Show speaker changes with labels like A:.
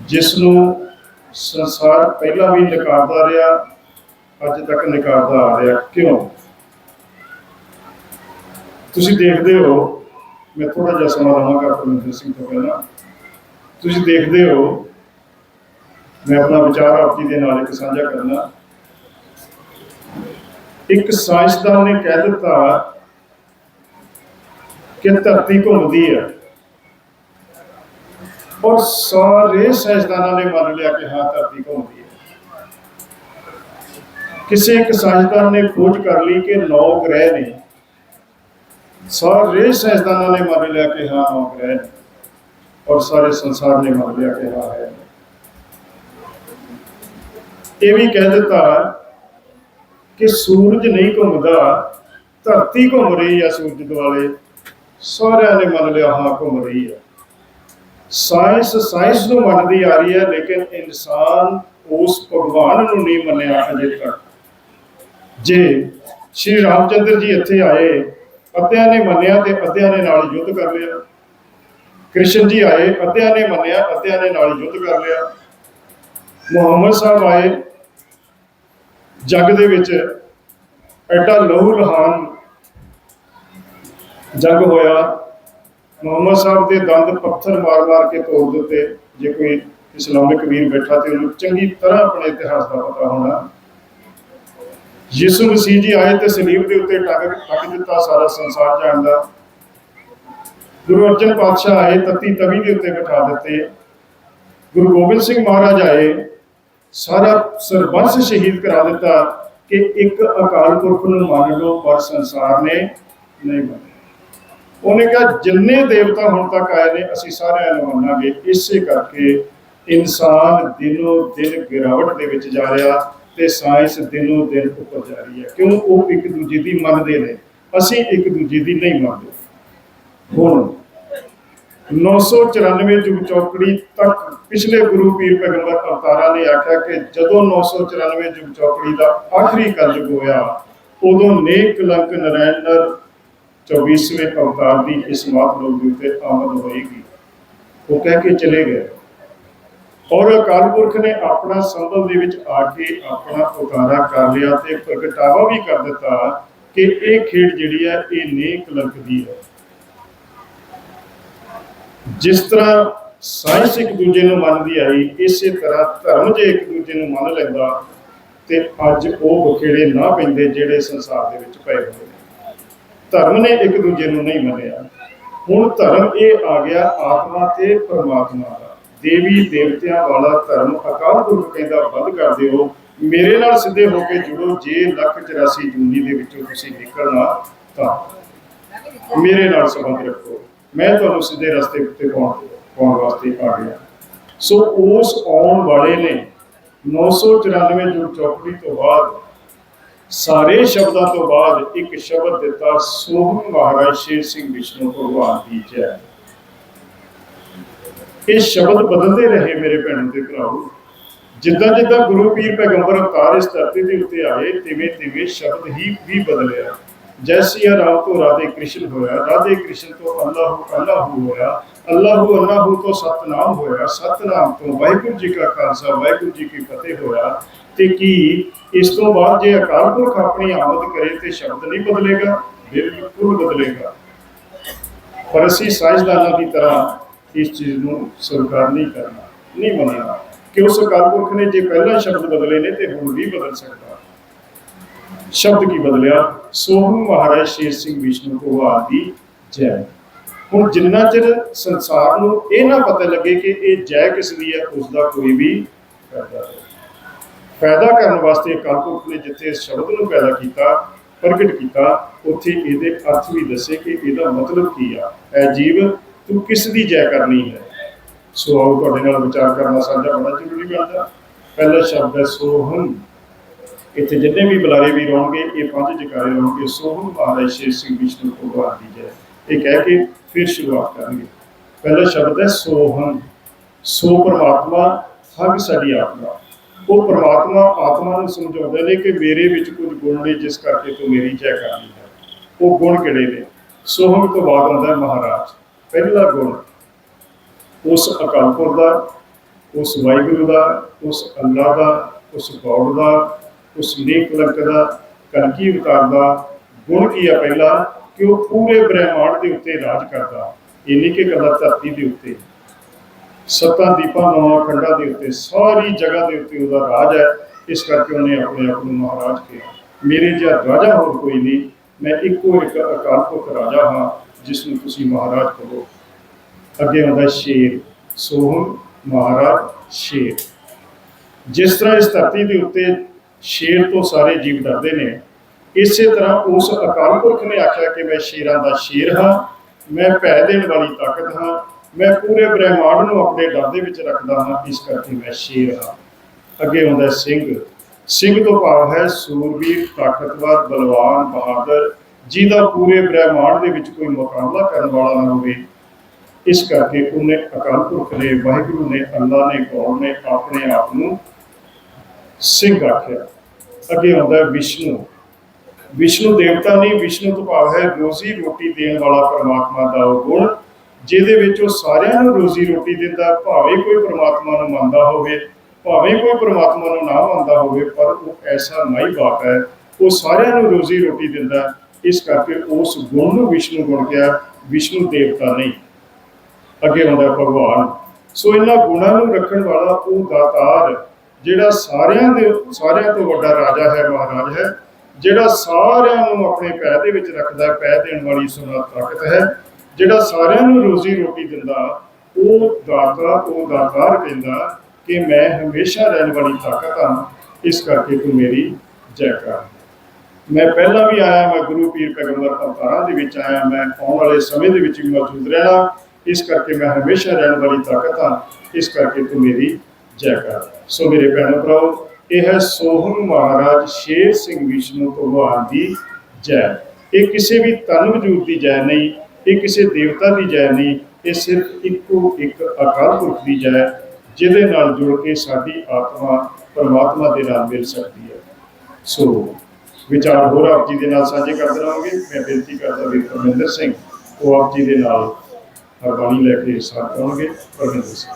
A: ਜਿਸ ਨੂੰ ਸੰਸਾਰ ਪਹਿਲਾਂ ਵੀ ਨਕਾਰਦਾ ਰਿਹਾ, ਅੱਜ ਤੱਕ ਨਕਾਰਦਾ ਆ ਰਿਹਾ। ਕਿਉਂ? ਤੁਸੀਂ ਦੇਖਦੇ ਹੋ, ਮੈਂ ਥੋੜਾ ਜਿਹਾ ਸਮਾਂ ਲਵਾਂਗਾ ਪਰਮੇਸ਼ਰ ਸਿੰਘ ਤੋਂ ਪਹਿਲਾਂ। ਤੁਸੀਂ ਦੇਖਦੇ ਹੋ, ਮੈਂ ਆਪਣਾ ਵਿਚਾਰ ਆਪ ਦੇ ਨਾਲ ਇੱਕ ਸਾਂਝਾ ਕਰਨਾ। ਇੱਕ ਸਾਇੰਸਦਾਨ ਨੇ ਕਹਿ ਦਿੱਤਾ ਕਿ ਧਰਤੀ ਘੁੰਮਦੀ ਹੈ ਔਰ ਸਾਰੇ ਸਾਇੰਸਦਾਨਾਂ ਨੇ ਮੰਨ ਲਿਆ ਕਿ ਹਾਂ ਧਰਤੀ ਘੁੰਮਦੀ ਹੈ ਕਿਸੇ ਇੱਕ ਸਾਇੰਸਦਾਨ ਨੇ ਖੋਜ ਕਰ ਲਈ ਕਿ 9 ਗ੍ਰਹਿ ਨੇ ਸਾਰੇ ਸਾਇੰਸਦਾਨਾਂ ਨੇ ਮੰਨ ਲਿਆ ਕਿ ਹਾਂ 9 ਗ੍ਰਹਿ ਨੇ ਔਰ ਸਾਰੇ ਸੰਸਾਰ ਨੇ ਮੰਨ ਲਿਆ ਕਿ ਹਾਂ ਹੈ ਇਹ ਵੀ ਕਹਿ ਦਿੱਤਾ ਕਿ ਸੂਰਜ ਨਹੀਂ ਘੁੰਮਦਾ ਧਰਤੀ ਘੁੰਮ ਰਹੀ ਹੈ ਸੂਰਜ ਦੁਆਲੇ ਸਾਰਿਆਂ ਨੇ ਮੰਨ ਲਿਆ ਹਾਂ ਘੁੰਮ ਰਹੀ ਹੈ ਸਾਇੰਸ ਸਾਇੰਸ ਨੂੰ ਮੰਨਦੀ ਆ ਰਹੀ ਹੈ, ਲੇਕਿਨ ਇਨਸਾਨ ਉਸ ਭਗਵਾਨ ਨੂੰ ਨਹੀਂ ਮੰਨਿਆ ਅਜੇ ਤੱਕ। ਜੇ ਸ਼੍ਰੀ ਰਾਮਚੰਦਰ ਜੀ ਇੱਥੇ ਆਏ ਅੱਧਿਆਂ ਨੇ ਮੰਨਿਆ ਤੇ ਅੱਧਿਆਂ ਨੇ ਨਾਲ ਯੁੱਧ ਕਰ ਲਿਆ। ਕ੍ਰਿਸ਼ਨ ਜੀ ਆਏ ਅੱਧਿਆਂ ਨੇ ਮੰਨਿਆ ਅੱਧਿਆਂ ਨੇ ਨਾਲ ਯੁੱਧ ਕਰ ਲਿਆ। ਮੁਹੰਮਦ ਸਾਹਿਬ ਆਏ। ਜੱਗ ਦੇ ਵਿੱਚ ਐਡਾ ਲਹੂ ਲਹਾਨ ਜੱਗ ਹੋਇਆ। ਮੁਹੰਮਦ ਸਾਹਿਬ ਦੇ ਦੰਦ ਪੱਥਰ ਮਾਰ-ਮਾਰ ਕੇ ਤੋੜ ਦਿੱਤੇ। ਜੇ ਕੋਈ ਇਸਲਾਮਿਕ ਵੀਰ ਬੈਠਾ ਤੇ ਉਹਨੂੰ ਚੰਗੀ ਤਰ੍ਹਾਂ ਆਪਣੇ ਇਤਿਹਾਸ ਦਾ ਪਤਾ ਹੋਣਾ। ਯਿਸੂ ਮਸੀਹ ਜੀ ਆਏ ਤੇ ਸਲੀਬ ਦੇ ਉੱਤੇ ਟੰਗ ਟੰਗ ਦਿੱਤਾ ਸਾਰਾ ਸੰਸਾਰ ਜਾਣਦਾ ਗੁਰੂ ਅਰਜਨ ਪਾਤਸ਼ਾਹ ਆਏ, ਤਤੀ ਤਵੀ ਦੇ ਉੱਤੇ ਬਿਠਾ ਦਿੱਤੇ। ਗੁਰੂ ਗੋਬਿੰਦ ਸਿੰਘ ਮਹਾਰਾਜ ਆਏ, ਸਾਰਾ ਸਰਬੰਸ ਸ਼ਹੀਦ ਕਰਾ ਦਿੱਤਾ ਕਿ ਇੱਕ ਅਕਾਲ ਪੁਰਖ ਨੂੰ ਮੰਨ ਲਓ ਪਰ ਸੰਸਾਰ ਨੇ ਨਹੀਂ ਮੰਨਿਆ। ਉਹਨੇ ਕਿਹਾ, ਜਿੰਨੇ ਦੇਵਤਾ ਹੁਣ ਤੱਕ ਆਏ ਨੇ, ਅਸੀਂ ਸਾਰਿਆਂ ਨੂੰ ਮੰਨਾਂਗੇ। ਇਸੇ ਕਰਕੇ ਇਨਸਾਨ ਦਿਨੋ ਦਿਨ ਗਿਰਾਵਟ ਦੇ ਵਿੱਚ ਜਾ ਰਿਹਾ ਤੇ ਸਾਇੰਸ ਦਿਨੋ ਦਿਨ ਉੱਪਰ ਜਾ ਰਹੀ ਹੈ। ਕਿਉਂ? ਉਹ ਇੱਕ ਦੂਜੇ ਦੀ ਮੰਨਦੇ ਨੇ। ਅਸੀਂ ਇੱਕ ਦੂਜੇ ਦੀ ਨਹੀਂ ਮੰਨਦੇ। ਹੁਣ 994 ਜੁਗ ਚੌਕੜੀ ਤੱਕ ਪਿਛਲੇ ਗੁਰੂ ਪੀਰ ਪੈਗੰਬਰ ਅਵਤਾਰਾਂ ਨੇ ਆਖਿਆ ਕਿ ਜਦੋਂ 994 ਜੁਗ ਚੌਕੜੀ ਦਾ ਆਖਰੀ ਕਲਯੁਗ ਹੋਇਆ ਉਦੋਂ ਨੇਕ ਕਲੰਕ ਨਰੈਣ ਨਰ 24ਵੇਂ ਅਵਤਾਰ ਦੀ ਇਸ ਮਾਤ ਲੋਕ ਦੇ ਉੱਤੇ ਆਮਦ ਹੋਏਗੀ। ਉਹ ਕਹਿ ਕੇ ਚਲੇ ਗਏ। ਔਰ ਅਕਾਲ ਪੁਰਖ ਨੇ ਆਪਣਾ ਸੰਭਵ ਦੇ ਵਿੱਚ ਆ ਕੇ ਆਪਣਾ ਉਤਾਰਾ ਕਰ ਲਿਆ ਤੇ ਪ੍ਰਗਟਾਵਾ ਵੀ ਕਰ ਦਿੱਤਾ ਕਿ ਇਹ ਖੇਡ ਜਿਹੜੀ ਹੈ ਇਹ ਨੇਕ ਕਲੰਕ ਦੀ ਹੈ। ਜਿਸ ਤਰ੍ਹਾਂ ਸਾਇੰਸ ਇੱਕ ਦੂਜੇ ਨੂੰ ਮੰਨਦੀ ਆਈ, ਇਸੇ ਤਰ੍ਹਾਂ ਧਰਮ ਜੇ ਇੱਕ ਦੂਜੇ ਨੂੰ ਮੰਨ ਲੈਂਦਾ ਤੇ ਅੱਜ ਉਹ ਬਖੇੜੇ ਨਾ ਪੈਂਦੇ ਜਿਹੜੇ ਸੰਸਾਰ ਦੇ ਵਿੱਚ ਪਏ ਹੋਏ ਧਰਮ ਨੇ ਇੱਕ ਦੂਜੇ ਨੂੰ ਨਹੀਂ ਮੰਨਿਆ। ਹੁਣ ਧਰਮ ਇਹ ਆ ਗਿਆ ਆਤਮਾ ਤੇ ਪਰਮਾਤਮਾ ਦਾ। ਦੇਵੀ ਦੇਵਤਿਆਂ ਵਾਲਾ ਧਰਮ ਅਕਾਲ ਪੁਰਖ ਕਹਿੰਦਾ ਬੰਦ ਕਰ ਦਿਓ। ਮੇਰੇ ਨਾਲ ਸਿੱਧੇ ਹੋ ਕੇ ਜੁੜੋ। ਜੇ ਲੱਖ 84 ਜੂਨੀ ਦੇ ਵਿੱਚੋਂ ਤੁਸੀਂ ਨਿਕਲਣਾ ਤਾਂ ਮੇਰੇ ਨਾਲ ਸੰਬੰਧ ਰੱਖੋ। ਮੈਂ ਤੁਹਾਨੂੰ ਸਿੱਧੇ ਰਸਤੇ ਉੱਤੇ ਪਾਉਣ ਵਾਸਤੇ ਆ ਗਿਆ। ਸੋ ਉਸ ਆਉਣ ਵਾਲੇ ਨੇ 994 ਜੋ ਚੌਕੜੀ ਤੋਂ ਬਾਅਦ ਸਾਰੇ ਸ਼ਬਦਾਂ ਤੋਂ ਬਾਅਦ ਇੱਕ ਸ਼ਬਦ ਦਿੱਤਾ ਸੋਹਣ ਮਹਾਰਾਜ ਸ਼ੇਰ ਸਿੰਘ ਵਿਸ਼ਨੂੰ ਭਗਵਾਨ ਦੀ ਜੈ। ਇਹ ਸ਼ਬਦ ਬਦਲਦੇ ਰਹੇ ਮੇਰੇ ਭੈਣੋ ਤੇ ਭਰਾਓ। ਜਿੱਦਾਂ ਜਿੱਦਾਂ ਗੁਰੂ ਪੀਰ ਪੈਗੰਬਰ ਅਵਤਾਰ ਇਸ ਧਰਤੀ ਦੇ ਉੱਤੇ ਆਏ, ਤਿਵੇਂ ਤਿਵੇਂ ਸ਼ਬਦ ਹੀ ਵੀ ਬਦਲਿਆ। ਜੈਸੀਆ ਰਾਮ ਤੋਂ ਰਾਧੇ ਕ੍ਰਿਸ਼ਨ ਹੋਇਆ, ਰਾਧੇ ਕ੍ਰਿਸ਼ਨ ਤੋਂ ਅੱਲਾਹੂ ਅੱਲਾਹੂ ਹੋਇਆ, ਅੱਲਾਹੂ ਅੱਲਾਹੂ ਤੋਂ ਸਤਨਾਮ ਹੋਇਆ, ਸਤਨਾਮ ਤੋਂ ਵਾਹਿਗੁਰੂ ਜੀ ਕਾ ਖਾਲਸਾ, ਵਾਹਿਗੁਰੂ ਜੀ ਕੀ ਫਤਿਹ ਹੋਇਆ। ਤੇ ਕੀ ਇਸ ਤੋਂ ਬਾਅਦ ਜੇ ਅਕਾਲ ਪੁਰਖ ਆਪਣੀ ਆਮਦ ਕਰੇ ਤੇ ਸ਼ਬਦ ਨਹੀਂ ਬਦਲੇਗਾ ਬਿਲਕੁਲ ਬਦਲੇਗਾ। ਪਰ ਅਸੀਂ ਸਾਇੰਸਦਾਨਾਂ ਦੀ ਤਰ੍ਹਾਂ ਇਸ ਚੀਜ਼ ਨੂੰ ਸਵੀਕਾਰ ਨਹੀਂ ਕਰਨਾ, ਨਹੀਂ ਮੰਨਣਾ। ਕਿ ਉਸ ਅਕਾਲ ਪੁਰਖ ਨੇ ਜੇ ਪਹਿਲਾਂ ਸ਼ਬਦ ਬਦਲੇ ਨੇ ਤੇ ਹੁਣ ਵੀ ਬਦਲ ਸਕਦਾ। ਸ਼ਬਦ ਕੀ ਬਦਲਿਆ? ਸੋਹਣ ਮਹਾਰਾਜ ਸ਼ੇਰ ਸਿੰਘ ਵਿਸ਼ਨੂੰ ਭਗਵਾਨ ਦੀ ਜੈ। ਹੁਣ ਜਿੰਨਾ ਚਿਰ ਸੰਸਾਰ ਨੂੰ ਇਹ ਨਾ ਪਤਾ ਲੱਗੇ ਕਿ ਇਹ ਜੈ ਕਿਸ ਦੀ ਹੈ ਉਸ ਦਾ ਕੋਈ ਵੀ ਕਰਦਾ ਨਹੀਂ। ਪੈਦਾ ਕਰਨ ਵਾਸਤੇ ਅਕਾਲ ਪੁਰਖ ਨੇ ਜਿੱਥੇ ਸ਼ਬਦ ਨੂੰ ਪੈਦਾ ਕੀਤਾ, ਪ੍ਰਗਟ ਕੀਤਾ, ਉੱਥੇ ਇਹਦੇ ਅਰਥ ਵੀ ਦੱਸੇ ਕਿ ਇਹਦਾ ਮਤਲਬ ਕੀ ਆ। ਐ ਜੀਵ, ਤੂੰ ਕਿਸ ਦੀ ਜੈ ਕਰਨੀ ਹੈ? ਸੋ ਆਓ ਤੁਹਾਡੇ ਨਾਲ ਵਿਚਾਰ ਕਰਨਾ ਸਾਂਝਾ ਬੜਾ ਜ਼ਰੂਰੀ ਬਣਦਾ ਪਹਿਲਾ ਸ਼ਬਦ ਹੈ ਸੋਹਣ। ਇੱਥੇ ਜਿੰਨੇ ਵੀ ਬੁਲਾਰੇ ਵੀ ਹੋਣਗੇ ਇਹ ਪੰਜ ਜਕਾਰੇ ਹੋਣਗੇ ਸੋਹਣ ਮਹਾਰਾਜ ਸ਼ੇਰ ਸਿੰਘ ਵਿਸ਼ਨੂੰ ਭਗਵਾਨ ਦੀ ਜੈ। ਇਹ ਕਹਿ ਕੇ ਫਿਰ ਸ਼ੁਰੂਆਤ ਕਰਾਂਗੇ। ਪਹਿਲਾ ਸ਼ਬਦ ਹੈ ਸੋਹਣ। ਸੋ ਪਰਮਾਤਮਾ, ਹਗ ਸਾਡੀ ਆਤਮਾ। ਉਹ ਪ੍ਰਮਾਤਮਾ ਆਤਮਾ ਨੂੰ ਸਮਝਾਉਂਦੇ ਨੇ ਕਿ ਮੇਰੇ ਵਿੱਚ ਕੁਝ ਗੁਣ ਨੇ, ਜਿਸ ਕਰਕੇ ਤੂੰ ਮੇਰੀ ਜੈ ਕਰਨੀ ਹੈ। ਉਹ ਗੁਣ ਕਿਹੜੇ ਨੇ? ਸੋਹਮ ਤੋਂ ਬਾਅਦ ਆਉਂਦਾ ਮਹਾਰਾਜ। ਪਹਿਲਾ ਗੁਣ ਉਸ ਅਕਾਲ ਪੁਰਖ ਦਾ, ਉਸ ਵਾਹਿਗੁਰੂ ਦਾ, ਉਸ ਅੱਲਾ ਦਾ, ਉਸ ਗੌਡ ਦਾ, ਉਸ ਨੇਕ ਕਲੰਕ ਦਾ ਕਲਕੀ ਅਵਤਾਰ ਦਾ ਗੁਣ ਕੀ ਆ ਪਹਿਲਾ? ਕਿ ਉਹ ਪੂਰੇ ਬ੍ਰਹਿਮੰਡ ਦੇ ਉੱਤੇ ਰਾਜ ਕਰਦਾ। ਇਹ ਨਹੀਂ ਕਿ ਕਦਾ ਧਰਤੀ ਦੇ ਉੱਤੇ। ਸੱਤਾਂ ਦੀਪਾਂ ਨੌਂ ਖੰਡਾਂ ਦੇ ਉੱਤੇ, ਸਾਰੀ ਜਗ੍ਹਾ ਦੇ ਉੱਤੇ ਉਹਦਾ ਰਾਜ ਹੈ। ਇਸ ਕਰਕੇ ਉਹਨੇ ਆਪਣੇ ਆਪ ਨੂੰ ਮਹਾਰਾਜ ਕਿਹਾ, ਮੇਰੇ ਜਿਹਾ ਰਾਜਾ ਹੋਰ ਕੋਈ ਨਹੀਂ। ਮੈਂ ਇੱਕੋ ਇੱਕ ਅਕਾਲ ਪੁਰਖ ਰਾਜਾ ਹਾਂ, ਜਿਸ ਨੂੰ ਤੁਸੀਂ ਮਹਾਰਾਜ ਕਹੋ। ਅੱਗੇ ਆਉਂਦਾ ਸ਼ੇਰ, ਸੋਹਣ ਮਹਾਰਾਜ ਸ਼ੇਰ। ਜਿਸ ਤਰ੍ਹਾਂ ਇਸ ਧਰਤੀ ਦੇ ਉੱਤੇ ਸ਼ੇਰ ਤੋਂ ਸਾਰੇ ਜੀਵ ਡਰਦੇ ਨੇ, ਇਸੇ ਤਰ੍ਹਾਂ ਉਸ ਅਕਾਲ ਪੁਰਖ ਨੇ ਆਖਿਆ ਕਿ ਮੈਂ ਸ਼ੇਰਾਂ ਦਾ ਸ਼ੇਰ ਹਾਂ, ਮੈਂ ਭੈ ਦੇਣ ਵਾਲੀ ਤਾਕਤ ਹਾਂ ਮੈਂ ਪੂਰੇ ਬ੍ਰਹਿਮੰਡ ਨੂੰ ਆਪਣੇ ਡਰ ਦੇ ਵਿੱਚ ਰੱਖਦਾ ਹਾਂ, ਇਸ ਕਰਕੇ ਮੈਂ ਸ਼ੇਰ ਹਾਂ। ਅੱਗੇ ਆਉਂਦਾ ਸਿੰਘ। ਸਿੰਘ ਤੋਂ ਭਾਵ ਹੈ ਸੂਰਬੀਰ, ਤਾਕਤਵਰ, ਬਲਵਾਨ, ਬਹਾਦਰ, ਜਿਹਦਾ ਪੂਰੇ ਬ੍ਰਹਿਮੰਡ ਦੇ ਵਿੱਚ ਕੋਈ ਮੁਕਾਬਲਾ ਕਰਨ ਵਾਲਾ ਨਾ ਹੋਵੇ। ਇਸ ਕਰਕੇ ਉਹਨੇ ਅਕਾਲ ਪੁਰਖ ਨੇ, ਵਾਹਿਗੁਰੂ ਨੇ, ਅੱਲਾ ਨੇ ਗੌਰ ਨੇ ਆਪਣੇ ਆਪ ਨੂੰ ਸਿੰਘ ਆਖਿਆ। ਅੱਗੇ ਆਉਂਦਾ ਵਿਸ਼ਨੂੰ। ਵਿਸ਼ਨੂੰ ਦੇਵਤਾ ਨਹੀਂ, ਵਿਸ਼ਨੂੰ ਤੋਂ ਭਾਵ ਹੈ ਰੋਜ਼ੀ ਰੋਟੀ ਦੇਣ ਵਾਲਾ ਪਰਮਾਤਮਾ ਦਾ ਉਹ ਗੁਣ। ਜਿਹਦੇ ਵਿੱਚ ਉਹ ਸਾਰਿਆਂ ਨੂੰ ਰੋਜ਼ੀ ਰੋਟੀ ਦਿੰਦਾ, ਭਾਵੇਂ ਕੋਈ ਪਰਮਾਤਮਾ ਨੂੰ ਮੰਨਦਾ ਹੋਵੇ, ਭਾਵੇਂ ਕੋਈ ਪਰਮਾਤਮਾ ਨੂੰ ਨਾ ਮੰਨਦਾ ਹੋਵੇ, ਪਰ ਉਹ ਐਸਾ ਮਾਈ ਬਾਪ ਹੈ, ਉਹ ਸਾਰਿਆਂ ਨੂੰ ਰੋਜ਼ੀ ਰੋਟੀ ਦਿੰਦਾ। ਇਸ ਕਰਕੇ ਉਸ ਗੁਣ ਨੂੰ ਵਿਸ਼ਨੂੰ ਗੁਣ ਕਿਹਾ, ਵਿਸ਼ਨੂੰ ਦੇਵਤਾ ਨਹੀਂ। ਅੱਗੇ ਆਉਂਦਾ ਭਗਵਾਨ। ਸੋ ਇਹਨਾਂ ਗੁਣਾਂ ਨੂੰ ਰੱਖਣ ਵਾਲਾ ਉਹ ਦਾਤਾਰ, ਜਿਹੜਾ ਸਾਰਿਆਂ ਦੇ, ਸਾਰਿਆਂ ਤੋਂ ਵੱਡਾ ਰਾਜਾ ਹੈ, ਮਹਾਰਾਜ ਹੈ, ਜਿਹੜਾ ਸਾਰਿਆਂ ਨੂੰ ਆਪਣੇ ਪੈਰ ਦੇ ਵਿੱਚ ਰੱਖਦਾ ਹੈ, ਪੈਰ ਦੇਣ ਵਾਲੀ ਸੁਨਾ ਤਾਕਤ ਹੈ। ਜਿਹੜਾ ਸਾਰਿਆਂ ਨੂੰ ਰੋਜ਼ੀ ਰੋਟੀ ਦਿੰਦਾ, ਉਹ ਦਾਤਾ, ਉਹ ਦਾਤਾਰ ਕਹਿੰਦਾ ਕਿ ਮੈਂ ਹਮੇਸ਼ਾ ਰਹਿਣ ਵਾਲੀ ਤਾਕਤ ਹਾਂ, ਇਸ ਕਰਕੇ ਤੂੰ ਮੇਰੀ ਜੈ ਕਰ। ਮੈਂ ਪਹਿਲਾਂ ਵੀ ਆਇਆ, ਮੈਂ ਗੁਰੂ ਪੀਰ ਪੈਗੰਬਰ ਅਵਤਾਰਾਂ ਦੇ ਵਿੱਚ ਆਇਆ, ਮੈਂ ਆਉਣ ਵਾਲੇ ਸਮੇਂ ਦੇ ਵਿੱਚ ਵੀ ਮੌਜੂਦ ਰਹਿਣਾ ਇਸ ਕਰਕੇ ਮੈਂ ਹਮੇਸ਼ਾ ਰਹਿਣ ਵਾਲੀ ਤਾਕਤ ਹਾਂ, ਇਸ ਕਰਕੇ ਤੂੰ ਮੇਰੀ ਜੈ ਕਰ। ਸੋ ਮੇਰੇ ਭੈਣੋ ਭਰਾਓ, ਇਹ ਹੈ ਸੋਹਣ ਮਹਾਰਾਜ ਸ਼ੇਰ ਸਿੰਘ ਵਿਸ਼ਨੂੰ ਭਗਵਾਨ ਦੀ ਜੈ। ਇਹ ਕਿਸੇ ਵੀ ਤਨ ਵਜੂਦ ਦੀ ਜੈ ਨਹੀਂ ਇਹ ਕਿਸੇ ਦੇਵਤਾ ਦੀ ਜੈ ਨਹੀਂ, ਇਹ ਸਿਰਫ ਇੱਕੋ ਇੱਕ ਅਕਾਲ ਪੁਰਖ ਦੀ ਜੈ ਜਿਹਦੇ ਨਾਲ ਜੁੜ ਕੇ ਸਾਡੀ ਆਤਮਾ ਪਰਮਾਤਮਾ ਦੇ ਨਾਲ ਮਿਲ ਸਕਦੀ ਹੈ। ਸੋ, ਵਿਚਾਰ ਹੋਰ ਆਪ ਜੀ ਦੇ ਨਾਲ ਸਾਂਝੇ ਕਰਦੇ ਰਹਾਂਗੇ ਮੈਂ ਬੇਨਤੀ ਕਰਦਾ ਵੀ ਪਰਮਿੰਦਰ ਸਿੰਘ, ਉਹ ਆਪ ਜੀ ਦੇ ਨਾਲ ਹਰਬਾਣੀ ਲੈ ਕੇ ਸਾਥ ਆਉਣਗੇ ਪਰਮਿੰਦਰ ਸਿੰਘ।